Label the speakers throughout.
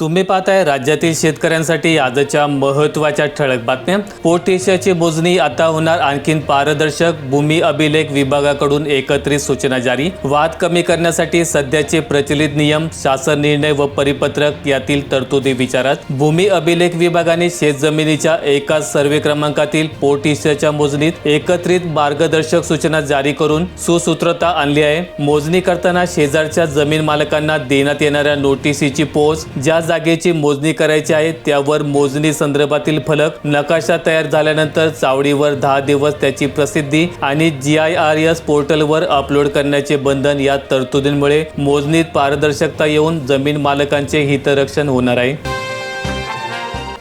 Speaker 1: तुम्ही पाहताय राज्यातील शेतकऱ्यांसाठी आजच्या महत्त्वाच्या ठळक बातम्या. पोटॅशियाची मोजणी आता होणार आणखीन पारदर्शक. भूमी अभिलेख विभागाकडून एकत्रित सूचना जारी. वाद कमी करण्यासाठी सध्याचे प्रचलित नियम शासन निर्णय व परिपत्रक यातील तरतुदी विचारात. भूमी अभिलेख विभागाने शेतजमिनीच्या एकाच सर्वे क्रमांकातील पोटॅशियाच्या मोजणीत एकत्रित मार्गदर्शक सूचना जारी करून सुसूत्रता आणली आहे. मोजणी करताना शेजारच्या जमीन मालकांना देण्यात येणाऱ्या नोटिसीची पोच ज्या जागेची मोजणी करायची आहे. त्यावर मोजणी संदर्भातील फलक नकाशा तयार झाल्यानंतर चावडीवर दहा दिवस त्याची प्रसिद्धी आणि जी आय आर एस पोर्टलवर अपलोड करण्याचे बंधन या तरतुदींमुळे मोजणीत पारदर्शकता येऊन जमीन मालकांचे हितरक्षण होणार आहे.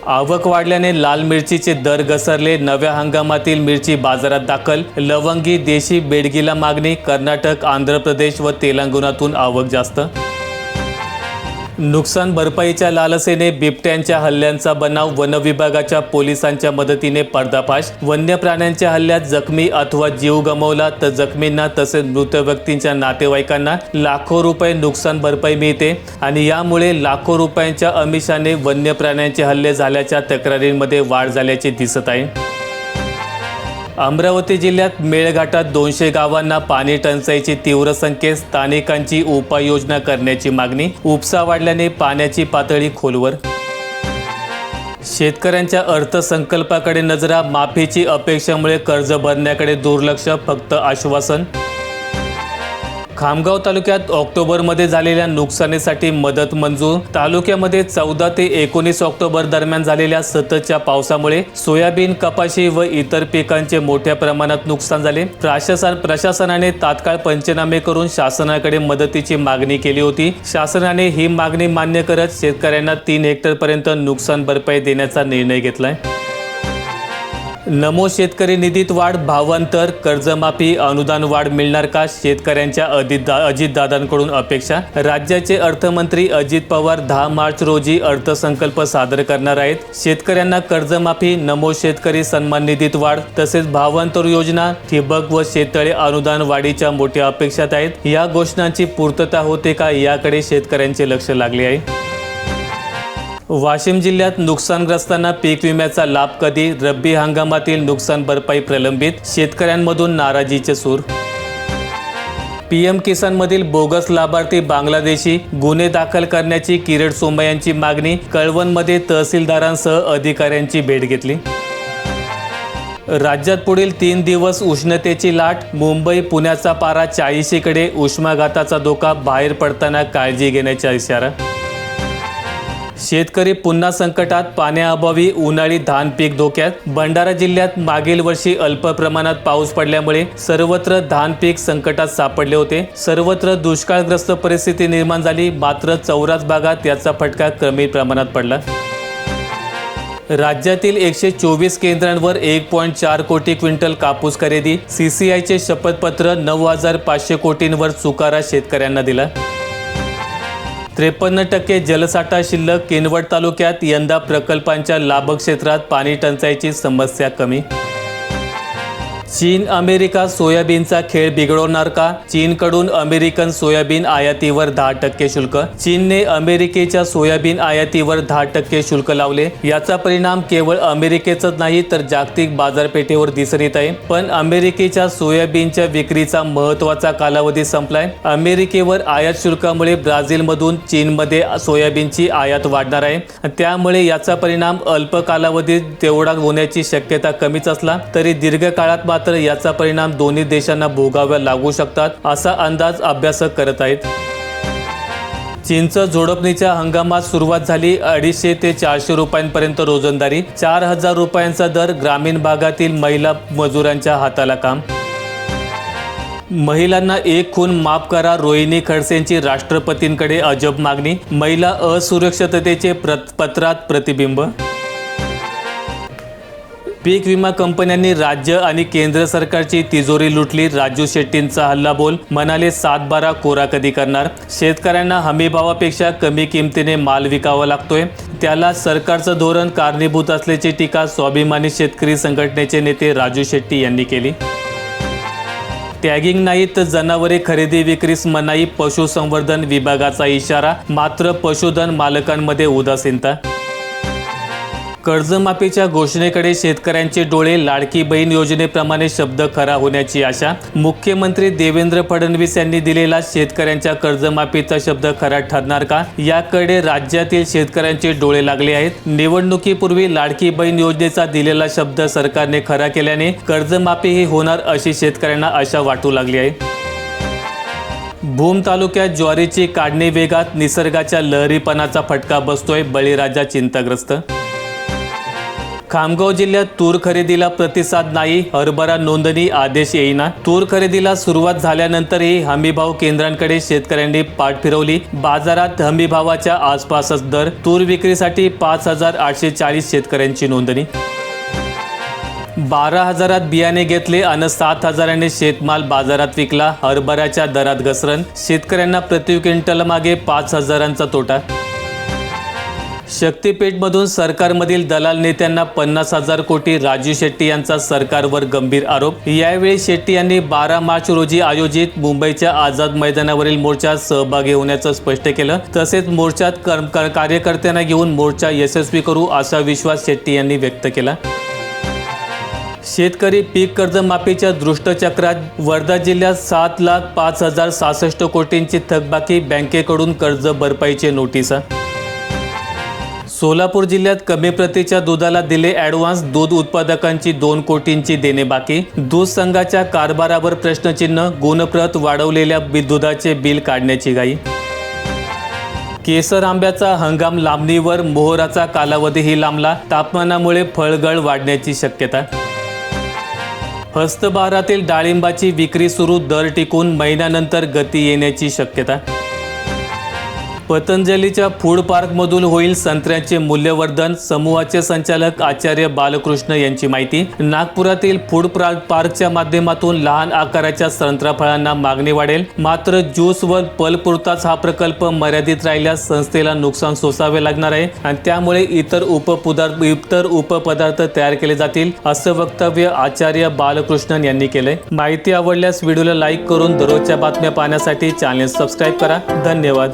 Speaker 1: आवक वाढल्याने लाल मिरचीचे दर घसरले. नव्या हंगामातील मिरची बाजारात दाखल. लवंगी देशी बेडगीला मागणी. कर्नाटक आंध्र प्रदेश व तेलंगणातून आवक जास्त. नुकसान भरपाईच्या लालसेने बिबट्यांच्या हल्ल्यांचा बनाव वनविभागाच्या पोलिसांच्या मदतीने पर्दाफाश. वन्य प्राण्यांच्या हल्ल्यात जखमी अथवा जीव गमावला तर जखमींना तसेच मृत व्यक्तींच्या नातेवाईकांना लाखो रुपये नुकसान भरपाई मिळते आणि यामुळे लाखो रुपयांच्या अमिषाने वन्य प्राण्यांचे हल्ले झाल्याच्या तक्रारींमध्ये वाढ झाल्याचे दिसत आहे. अमरावती जिल्ह्यात मेळघाटात दोनशे गावांना पाणी टंचाईची तीव्र संकेत. स्थानिकांची उपाययोजना करण्याची मागणी. उपसा वाढल्याने पाण्याची पातळी खोलवर. शेतकऱ्यांच्या अर्थसंकल्पाकडे नजरा. माफीची अपेक्षेमुळे कर्ज भरण्याकडे दुर्लक्ष फक्त आश्वासन. खामगाव तालुक्यात ऑक्टोबरमध्ये झालेल्या नुकसानीसाठी मदत मंजूर. तालुक्यामध्ये चौदा ते एकोणीस ऑक्टोबर दरम्यान झालेल्या सततच्या पावसामुळे सोयाबीन कपाशी व इतर पिकांचे मोठ्या प्रमाणात नुकसान झाले. प्रशासन प्रशासनाने तात्काळ पंचनामे करून शासनाकडे मदतीची मागणी केली होती. शासनाने ही मागणी मान्य करत शेतकऱ्यांना तीन हेक्टरपर्यंत नुकसान भरपाई देण्याचा निर्णय घेतलाय. नमो शेतकरी निधीत वाढ भावांतर कर्जमाफी अनुदान वाढ मिळणार का? शेतकऱ्यांच्या अजित अजितदादांकडून अपेक्षा? राज्याचे अर्थमंत्री अजित पवार दहा मार्च रोजी अर्थसंकल्प सादर करणार आहेत. शेतकऱ्यांना कर्जमाफी नमो शेतकरी सन्मान निधीत वाढ तसेच भावांतर योजना ठिबक व शेततळे अनुदान वाढीच्या मोठ्या अपेक्षात आहेत. या घोषणांची पूर्तता होते का? याकडे शेतकऱ्यांचे लक्ष लागले आहे. वाशिम जिल्ह्यात नुकसानग्रस्तांना पीक विम्याचा लाभ कधी? रब्बी हंगामातील नुकसान भरपाई प्रलंबित? शेतकऱ्यांमधून नाराजीचे सूर? पीएम किसानमधील बोगस लाभार्थी बांगलादेशी गुन्हे दाखल करण्याची किरीट सोमा यांची मागणी कळवणमध्ये तहसीलदारांसह अधिकाऱ्यांची भेट घेतली. राज्यात पुढील तीन दिवस उष्णतेची लाट मुंबई पुण्याचा पारा चाळीशीकडे उष्माघाताचा धोका बाहेर पडताना काळजी घेण्याचा इशारा. शेतकरी पुन्हा संकटात पाण्याअभावी उन्हाळी धान पीक धोक्यात. भंडारा जिल्ह्यात मागील वर्षी अल्प प्रमाणात पाऊस पडल्यामुळे सर्वत्र धान पीक संकटात सापडले होते. सर्वत्र दुष्काळग्रस्त परिस्थिती निर्माण झाली. मात्र चौरास भागात याचा फटका कमी प्रमाणात पडला. राज्यातील एकशे चोवीस केंद्रांवर एक पॉईंट चार कोटी क्विंटल कापूस खरेदी. सीसीआयचे शपथपत्र नऊ हजार पाचशे कोटींवर चुकारा शेतकऱ्यांना दिला. त्रेपन्न टक्के जलसाठा शिल्लक किनवट तालुक्यात यंदा प्रकल्पांच्या लाभक्षेत्रात पाणी टंचाईची समस्या कमी चीन अमेरिका सोयाबीनचा खेळ बिघडवणार का? चीनकडून अमेरिकन सोयाबीन आयातीवर दहा टक्के शुल्क. चीनने अमेरिकेच्या सोयाबीन आयातीवर दहा टक्के शुल्क लावले. याचा परिणाम केवळ अमेरिकेचाच नाही तर जागतिक बाजारपेठेवर दिसून येत आहे. पण अमेरिकेच्या सोयाबीनच्या विक्रीचा महत्त्वाचा कालावधी संपलाय. अमेरिकेवर आयात शुल्कामुळे ब्राझीलमधून चीनमध्ये सोयाबीनची आयात वाढणार आहे. त्यामुळे याचा परिणाम अल्प कालावधीत तेवढा होण्याची शक्यता कमीच असला तरी दीर्घकाळात मात्र मात्र याचा परिणाम दोन्ही देशांना भोगाव्या लागू शकतात असा अंदाज अभ्यासक करत आहेत. चीनचं जोडपणीच्या हंगामात सुरुवात झाली अडीचशे ते चारशे रुपयांपर्यंत रोजंदारी चार हजार रुपयांचा दर ग्रामीण भागातील महिला मजुरांच्या हाताला काम. महिलांना एक खून माफ करा रोहिणी खडसेंची राष्ट्रपतींकडे अजब मागणी महिला असुरक्षिततेचे प्रत पत्रात प्रतिबिंब पीक विमा कंपन्यांनी राज्य आणि केंद्र सरकारची तिजोरी लुटली. राजू शेट्टींचा हल्लाबोल म्हणाले सात बारा कोरा कधी करणार? शेतकऱ्यांना हमीभावापेक्षा कमी किमतीने माल विकावा लागतोय. त्याला सरकारचं धोरण कारणीभूत असल्याची टीका स्वाभिमानी शेतकरी संघटनेचे नेते राजू शेट्टी यांनी केली. टॅगिंग नाही तर जनावरे खरेदी विक्रीस मनाई पशुसंवर्धन विभागाचा इशारा मात्र पशुधन मालकांमध्ये उदासीनता कर्जमाफीच्या घोषणेकडे शेतकऱ्यांचे डोळे लाडकी बहीण योजनेप्रमाणे शब्द खरा होण्याची आशा. मुख्यमंत्री देवेंद्र फडणवीस यांनी दिलेला शेतकऱ्यांच्या कर्जमाफीचा शब्द खरा ठरणार का? याकडे राज्यातील शेतकऱ्यांचे डोळे लागले आहेत. निवडणुकीपूर्वी लाडकी बहीण योजनेचा दिलेला शब्द सरकारने खरा केल्याने कर्जमाफी ही होणार अशी शेतकऱ्यांना आशा वाटू लागली आहे. भूम तालुक्यात ज्वारीची काढणी वेगात निसर्गाच्या लहरीपणाचा फटका बसतोय बळीराजा चिंताग्रस्त खामगाव जिल्ह्यात तूर खरेदीला प्रतिसाद नाही हरभरा नोंदणी आदेश येईना. तूर खरेदीला सुरुवात झाल्यानंतरही हमीभाव केंद्रांकडे शेतकऱ्यांनी पाठ फिरवली. बाजारात हमीभावाच्या आसपासच दर तूर विक्रीसाठी पाच हजार आठशे चाळीस शेतकऱ्यांची नोंदणी. बारा हजारात बियाणे घेतले आणि सात हजाराने शेतमाल बाजारात विकला. हरभऱ्याच्या दरात घसरण शेतकऱ्यांना प्रति क्विंटल मागे पाच हजारांचा तोटा. शक्तीपीठमधून सरकारमधील दलाल नेत्यांना पन्नास हजार कोटी राजू शेट्टी यांचा सरकारवर गंभीर आरोप. यावेळी शेट्टी यांनी बारा मार्च रोजी आयोजित मुंबईच्या आझाद मैदानावरील मोर्चात सहभागी होण्याचं स्पष्ट केलं. तसेच मोर्चात कर्म- कार्यकर्त्यांना घेऊन मोर्चा यशस्वी करू असा विश्वास शेट्टी यांनी व्यक्त केला. शेतकरी पीक कर्जमाफीच्या दृष्टचक्रात वर्धा जिल्ह्यात सात लाख पाच हजार सहासष्ट कोटींची थकबाकी बँकेकडून कर्ज भरपाईचे नोटिसा सोलापूर जिल्ह्यात कमी प्रतीच्या दुधाला दिले ॲडव्हान्स दूध उत्पादकांची दोन कोटींची देणे बाकी दूध संघाच्या कारभारावर प्रश्नचिन्ह गुणप्रत वाढवलेल्या दुधाचे बिल काढण्याची घाई. केसर आंब्याचा हंगाम लांबणीवर मोहराचा कालावधीही लांबला. तापमानामुळे फळगळ वाढण्याची शक्यता. हस्तभारातील डाळिंबाची विक्री सुरू दर टिकून महिन्यानंतर गती येण्याची शक्यता. पतंजलीच्या फूड पार्कमधून होईल संत्र्याचे मूल्यवर्धन समूहाचे संचालक आचार्य बालकृष्ण यांची माहिती. नागपुरातील फूड प्रा- पार्कच्या माध्यमातून लहान आकाराच्या संत्रा फळांना मागणी वाढेल. मात्र ज्यूस व पलपुरताच हा प्रकल्प मर्यादित राहिल्यास संस्थेला नुकसान सोसावे लागणार आहे आणि त्यामुळे इतर उपपदार्थ इतर उपपदार्थ तयार केले जातील असं वक्तव्य आचार्य बालकृष्णन यांनी केलंय. माहिती आवडल्यास व्हिडिओला लाईक करून दररोजच्या बातम्या पाहण्यासाठी चॅनेल सबस्क्राईब करा. धन्यवाद.